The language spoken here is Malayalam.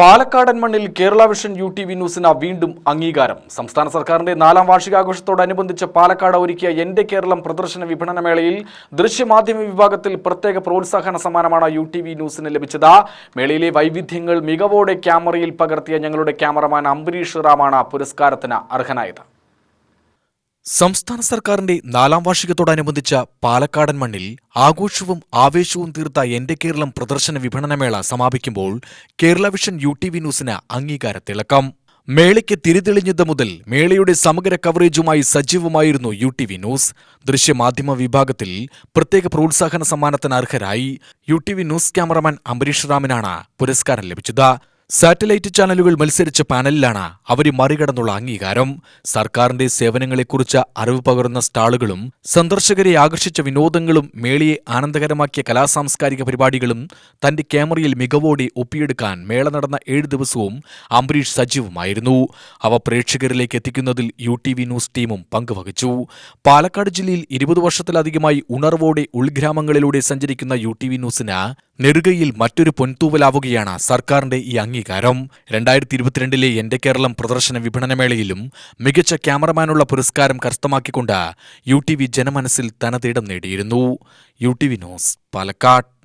പാലക്കാടൻ മണ്ണിൽ Kerala vision U T V ന്യൂസിന് വീണ്ടും അംഗീകാരം. സംസ്ഥാന സർക്കാരിന്റെ നാലാം വാർഷികാഘോഷത്തോടനുബന്ധിച്ച് പാലക്കാട് ഒരുക്കിയ എന്റെ കേരളം പ്രദർശന വിപണന മേളയിൽ ദൃശ്യമാധ്യമ വിഭാഗത്തിൽ പ്രത്യേക പ്രോത്സാഹന സമ്മാനമാണ് യു ടി വി ന്യൂസിന് ലഭിച്ചത്. മേളയിലെ വൈവിധ്യങ്ങൾ മികവോടെ ക്യാമറയിൽ പകർത്തിയ ഞങ്ങളുടെ ക്യാമറമാൻ അംബരീഷ് റാമാണ് പുരസ്കാരത്തിന് അർഹനായത്. സംസ്ഥാന സർക്കാരിന്റെ നാലാം വാർഷികത്തോടനുബന്ധിച്ച പാലക്കാടൻ മണ്ണിൽ ആഘോഷവും ആവേശവും തീർത്ത എന്റെ കേരളം പ്രദർശന വിപണനമേള സമാപിക്കുമ്പോൾ Kerala vision U T V ന്യൂസിന് അംഗീകാരത്തിളക്കം. മേളയ്ക്ക് തിരിതെളിഞ്ഞത് മുതൽ മേളയുടെ സമഗ്ര കവറേജുമായി സജീവമായിരുന്നു യു ടി വി ന്യൂസ്. ദൃശ്യമാധ്യമ വിഭാഗത്തിൽ പ്രത്യേക പ്രോത്സാഹന സമ്മാനത്തിന് അർഹരായി U T V news cameraman Ambareesh റാമിനാണ് പുരസ്കാരം ലഭിച്ചത്. സാറ്റലൈറ്റ് ചാനലുകൾ മത്സരിച്ച പാനലിലാണ് അവരെ മറികടന്നുള്ള അംഗീകാരം. സർക്കാരിന്റെ സേവനങ്ങളെക്കുറിച്ച് അറിവ് പകർന്ന സ്റ്റാളുകളും സന്ദർശകരെ ആകർഷിച്ച വിനോദങ്ങളും മേളയെ ആനന്ദകരമാക്കിയ കലാസാംസ്കാരിക പരിപാടികളും തന്റെ ക്യാമറയിൽ മികവോടെ ഒപ്പിയെടുക്കാൻ മേള നടന്ന ഏഴ് ദിവസവും അംബരീഷ് സജീവമായിരുന്നു. അവ പ്രേക്ഷകരിലേക്ക് എത്തിക്കുന്നതിൽ യു ടി വി ന്യൂസ് ടീമും പങ്കുവഹിച്ചു. പാലക്കാട് ജില്ലയിൽ ഇരുപത് വർഷത്തിലധികമായി ഉണർവോടെ ഉൾഗ്രാമങ്ങളിലൂടെ സഞ്ചരിക്കുന്ന യു ടി വി ന്യൂസിന് നെറുകയിൽ മറ്റൊരു പൊൻതൂവലാവുകയാണ് സർക്കാരിന്റെ ഈ അംഗീകാരം രണ്ടായിരത്തി ഇരുപത്തിരണ്ടിലെ എന്റെ കേരളം പ്രദർശന വിപണനമേളയിലും മികച്ച ക്യാമറമാനുള്ള പുരസ്കാരം കരസ്ഥമാക്കിക്കൊണ്ട് യു ടി വി ജനമനസ്സിൽ തനതിടം നേടിയിരുന്നു. U T V news Palakkad.